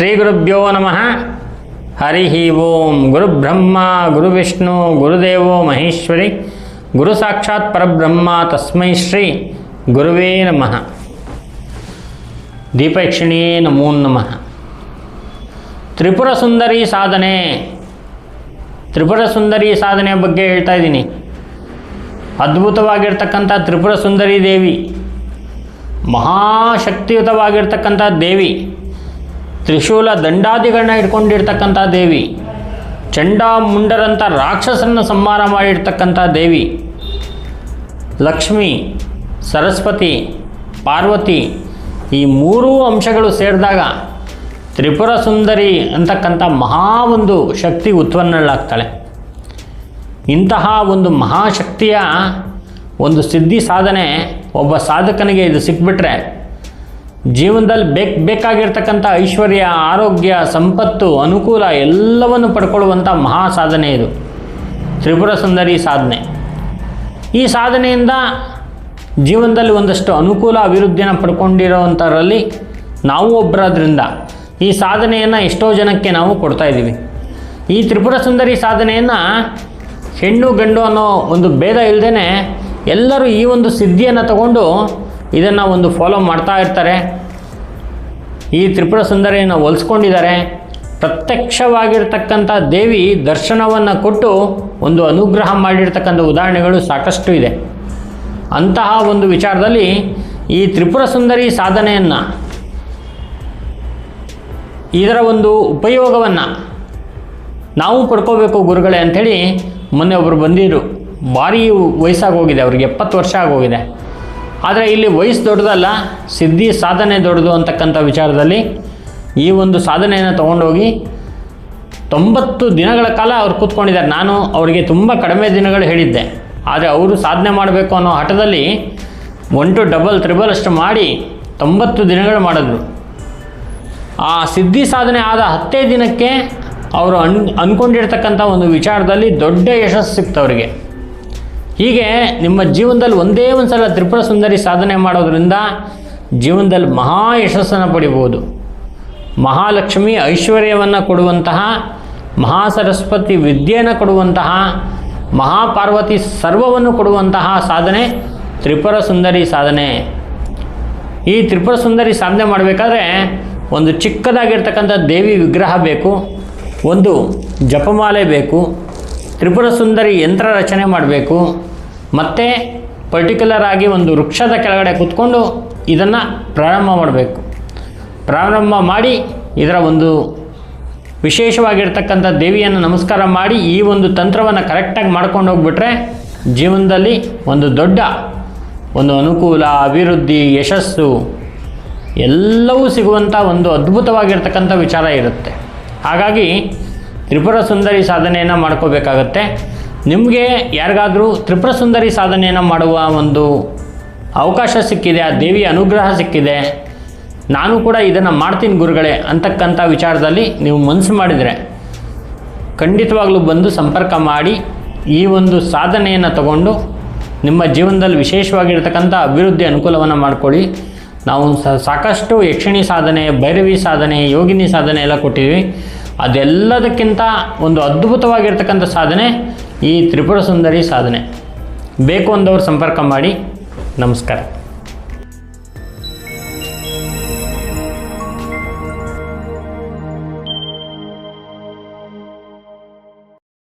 ಶ್ರೀ ಗುರುಭ್ಯೋ ನಮಃ. ಹರಿ ಓಂ. ಗುರುಬ್ರಹ್ಮ ಗುರುವಿಷ್ಣು ಗುರುದೇವೋ ಮಹೇಶ್ವರಿ, ಗುರು ಸಾಕ್ಷಾತ್ ಪರಬ್ರಹ್ಮ, ತಸ್ಮೈ ಶ್ರೀ ಗುರುವೇ ನಮಃ. ದೀಪಕ್ಷಿಣೇ ನಮೋ ನಮಃ. ತ್ರಿಪುರ ಸುಂದರಿ ಸಾಧನೆ. ತ್ರಿಪುರ ಸುಂದರಿ ಸಾಧನೆ ಬಗ್ಗೆ ಹೇಳ್ತಾ ಇದ್ದೀನಿ. ಅದ್ಭುತವಾಗಿರ್ತಕ್ಕಂಥ ತ್ರಿಪುರ ಸುಂದರಿ ದೇವಿ. ಮಹಾಶಕ್ತಿಯುತವಾಗಿರ್ತಕ್ಕಂಥ ದೇವಿ. ತ್ರಿಶೂಲ ದಂಡಾದಿಗಳನ್ನ ಇಟ್ಕೊಂಡಿರ್ತಕ್ಕಂಥ ದೇವಿ, ಚಂಡ ಮುಂಡರಂಥ ರಾಕ್ಷಸರನ್ನು ಸಂಹಾರ ಮಾಡಿರ್ತಕ್ಕಂಥ ದೇವಿ, ಲಕ್ಷ್ಮಿ, ಸರಸ್ವತಿ, ಪಾರ್ವತಿ ಈ ಮೂರೂ ಅಂಶಗಳು ಸೇರಿದಾಗ ತ್ರಿಪುರ ಸುಂದರಿ ಅಂತಕ್ಕಂಥ ಮಹಾ ಒಂದು ಶಕ್ತಿ ಉತ್ಪನ್ನಳಾಗ್ತಾಳೆ ಇಂತಹ ಒಂದು ಮಹಾಶಕ್ತಿಯ ಒಂದು ಸಿದ್ಧಿ ಸಾಧನೆ ಒಬ್ಬ ಸಾಧಕನಿಗೆ ಇದು ಸಿಕ್ಬಿಟ್ರೆ ಜೀವನದಲ್ಲಿ ಬೇಕ್ ಬೇಕಾಗಿರ್ತಕ್ಕಂಥ ಐಶ್ವರ್ಯ, ಆರೋಗ್ಯ, ಸಂಪತ್ತು, ಅನುಕೂಲ ಎಲ್ಲವನ್ನು ಪಡ್ಕೊಳ್ಳುವಂಥ ಮಹಾ ಸಾಧನೆ ಇದು. ತ್ರಿಪುರ ಸುಂದರಿ ಸಾಧನೆ. ಈ ಸಾಧನೆಯಿಂದ ಜೀವನದಲ್ಲಿ ಒಂದಷ್ಟು ಅನುಕೂಲ ಅಭಿವೃದ್ಧಿಯನ್ನು ಪಡ್ಕೊಂಡಿರೋವಂಥವರಲ್ಲಿ ನಾವು ಒಬ್ಬರಾದ್ರಿಂದ ಈ ಸಾಧನೆಯನ್ನು ಎಷ್ಟೋ ಜನಕ್ಕೆ ನಾವು ಕೊಡ್ತಾ ಇದ್ದೀವಿ. ಈ ತ್ರಿಪುರ ಸುಂದರಿ ಸಾಧನೆಯನ್ನು ಹೆಣ್ಣು ಗಂಡು ಅನ್ನೋ ಒಂದು ಭೇದ ಇಲ್ಲದೇ ಎಲ್ಲರೂ ಈ ಒಂದು ಸಿದ್ಧಿಯನ್ನು ತಗೊಂಡು ಇದನ್ನು ಒಂದು ಫಾಲೋ ಮಾಡ್ತಾ ಇರ್ತಾರೆ. ಈ ತ್ರಿಪುರ ಸುಂದರಿಯನ್ನು ಹೊಲಿಸ್ಕೊಂಡಿದ್ದಾರೆ. ಪ್ರತ್ಯಕ್ಷವಾಗಿರ್ತಕ್ಕಂಥ ದೇವಿ ದರ್ಶನವನ್ನು ಕೊಟ್ಟು ಒಂದು ಅನುಗ್ರಹ ಮಾಡಿರ್ತಕ್ಕಂಥ ಉದಾಹರಣೆಗಳು ಸಾಕಷ್ಟು ಇದೆ. ಅಂತಹ ಒಂದು ವಿಚಾರದಲ್ಲಿ ಈ ತ್ರಿಪುರ ಸುಂದರಿ ಸಾಧನೆಯನ್ನು, ಇದರ ಒಂದು ಉಪಯೋಗವನ್ನು ನಾವು ಪಡ್ಕೋಬೇಕು ಗುರುಗಳೇ ಅಂಥೇಳಿ ಮೊನ್ನೆ ಒಬ್ಬರು ಬಂದಿದ್ದರು ಭಾರಿ ವಯಸ್ಸಾಗಿ ಹೋಗಿದೆ, ಅವ್ರಿಗೆ ಎಪ್ಪತ್ತು ವರ್ಷ ಆಗೋಗಿದೆ. ಆದರೆ ಇಲ್ಲಿ ವಯಸ್ಸು ದೊಡ್ಡದಲ್ಲ, ಸಿದ್ಧಿ ಸಾಧನೆ ದೊಡ್ಡದು ಅಂತಕ್ಕಂಥ ವಿಚಾರದಲ್ಲಿ ಈ ಒಂದು ಸಾಧನೆಯನ್ನು ತೊಗೊಂಡೋಗಿ ತೊಂಬತ್ತು ದಿನಗಳ ಕಾಲ ಅವ್ರು ಕೂತ್ಕೊಂಡಿದ್ದಾರೆ. ನಾನು ಅವರಿಗೆ ತುಂಬ ಕಡಿಮೆ ದಿನಗಳು ಹೇಳಿದ್ದೆ. ಆದರೆ ಅವರು ಸಾಧನೆ ಮಾಡಬೇಕು ಅನ್ನೋ ಹಠದಲ್ಲಿ ಒನ್ ಟು ಡಬಲ್ ತ್ರಿಬಲ್ ಅಷ್ಟು ಮಾಡಿ ತೊಂಬತ್ತು ದಿನಗಳು ಮಾಡಿದ್ರು. ಆ ಸಿದ್ಧಿ ಸಾಧನೆ ಆದ ಹತ್ತೇ ದಿನಕ್ಕೆ ಅವರು ಅನ್ ಅಂದ್ಕೊಂಡಿರ್ತಕ್ಕಂಥ ಒಂದು ವಿಚಾರದಲ್ಲಿ ದೊಡ್ಡ ಯಶಸ್ಸು ಸಿಕ್ತವ್ರಿಗೆ ಹೀಗೆ ನಿಮ್ಮ ಜೀವನದಲ್ಲಿ ಒಂದೇ ಒಂದು ಸಲ ತ್ರಿಪುರ ಸುಂದರಿ ಸಾಧನೆ ಮಾಡೋದರಿಂದ ಜೀವನದಲ್ಲಿ ಮಹಾ ಯಶಸ್ಸನ್ನು ಪಡಿಬೋದು. ಮಹಾಲಕ್ಷ್ಮಿ ಐಶ್ವರ್ಯವನ್ನು ಕೊಡುವಂತಹ, ಮಹಾಸರಸ್ವತಿ ವಿದ್ಯೆಯನ್ನು ಕೊಡುವಂತಹ, ಮಹಾಪಾರ್ವತಿ ಸರ್ವವನ್ನು ಕೊಡುವಂತಹ ಸಾಧನೆ ತ್ರಿಪುರ ಸುಂದರಿ ಸಾಧನೆ. ಈ ತ್ರಿಪುರ ಸುಂದರಿ ಸಾಧನೆ ಮಾಡಬೇಕಾದ್ರೆ ಒಂದು ಚಿಕ್ಕದಾಗಿರ್ತಕ್ಕಂಥ ದೇವಿ ವಿಗ್ರಹ ಬೇಕು, ಒಂದು ಜಪಮಾಲೆ ಬೇಕು ತ್ರಿಪುರ ಸುಂದರಿ ಯಂತ್ರ ರಚನೆ ಮಾಡಬೇಕು. ಮತ್ತು ಪರ್ಟಿಕ್ಯುಲರ್ ಆಗಿ ಒಂದು ವೃಕ್ಷದ ಕೆಳಗಡೆ ಕೂತ್ಕೊಂಡು ಇದನ್ನು ಪ್ರಾರಂಭ ಮಾಡಬೇಕು. ಪ್ರಾರಂಭ ಮಾಡಿ ಇದರ ಒಂದು ವಿಶೇಷವಾಗಿರ್ತಕ್ಕಂಥ ದೇವಿಯನ್ನು ನಮಸ್ಕಾರ ಮಾಡಿ ಈ ಒಂದು ತಂತ್ರವನ್ನು ಕರೆಕ್ಟಾಗಿ ಮಾಡ್ಕೊಂಡು ಹೋಗ್ಬಿಟ್ರೆ ಜೀವನದಲ್ಲಿ ಒಂದು ದೊಡ್ಡ, ಒಂದು ಅನುಕೂಲ, ಅಭಿವೃದ್ಧಿ, ಯಶಸ್ಸು ಎಲ್ಲವೂ ಸಿಗುವಂಥ ಒಂದು ಅದ್ಭುತವಾಗಿರ್ತಕ್ಕಂಥ ವಿಚಾರ ಇರುತ್ತೆ. ಹಾಗಾಗಿ ತ್ರಿಪುರ ಸುಂದರಿ ಸಾಧನೆಯನ್ನು ಮಾಡ್ಕೋಬೇಕಾಗತ್ತೆ. ನಿಮಗೆ ಯಾರಿಗಾದರೂ ತ್ರಿಪುರ ಸುಂದರಿ ಸಾಧನೆಯನ್ನು ಮಾಡುವ ಒಂದು ಅವಕಾಶ ಸಿಕ್ಕಿದೆ, ಆ ದೇವಿಯ ಅನುಗ್ರಹ ಸಿಕ್ಕಿದೆ. ನಾನು ಕೂಡ ಇದನ್ನು ಮಾಡ್ತೀನಿ ಗುರುಗಳೇ ಅಂತಕ್ಕಂಥ ವಿಚಾರದಲ್ಲಿ ನೀವು ಮನಸ್ಸು ಮಾಡಿದರೆ ಖಂಡಿತವಾಗ್ಲೂ ಬಂದು ಸಂಪರ್ಕ ಮಾಡಿ ಈ ಒಂದು ಸಾಧನೆಯನ್ನು ತಗೊಂಡು ನಿಮ್ಮ ಜೀವನದಲ್ಲಿ ವಿಶೇಷವಾಗಿರ್ತಕ್ಕಂಥ ಅಭಿವೃದ್ಧಿ ಅನುಕೂಲವನ್ನು ಮಾಡ್ಕೊಳ್ಳಿ. ನಾವು ಸಾಕಷ್ಟು ಯಕ್ಷಿಣಿ ಸಾಧನೆ, ಭೈರವಿ ಸಾಧನೆ, ಯೋಗಿನಿ ಸಾಧನೆ ಎಲ್ಲ ಕೊಟ್ಟಿದ್ವಿ ಅದೆಲ್ಲದಕ್ಕಿಂತ ಒಂದು ಅದ್ಭುತವಾಗಿರ್ತಕ್ಕಂಥ ಸಾಧನೆ ಈ ತ್ರಿಪುರ ಸುಂದರಿ ಸಾಧನೆ. ಬೇಕು ಅಂದವರು ಸಂಪರ್ಕ ಮಾಡಿ. ನಮಸ್ಕಾರ.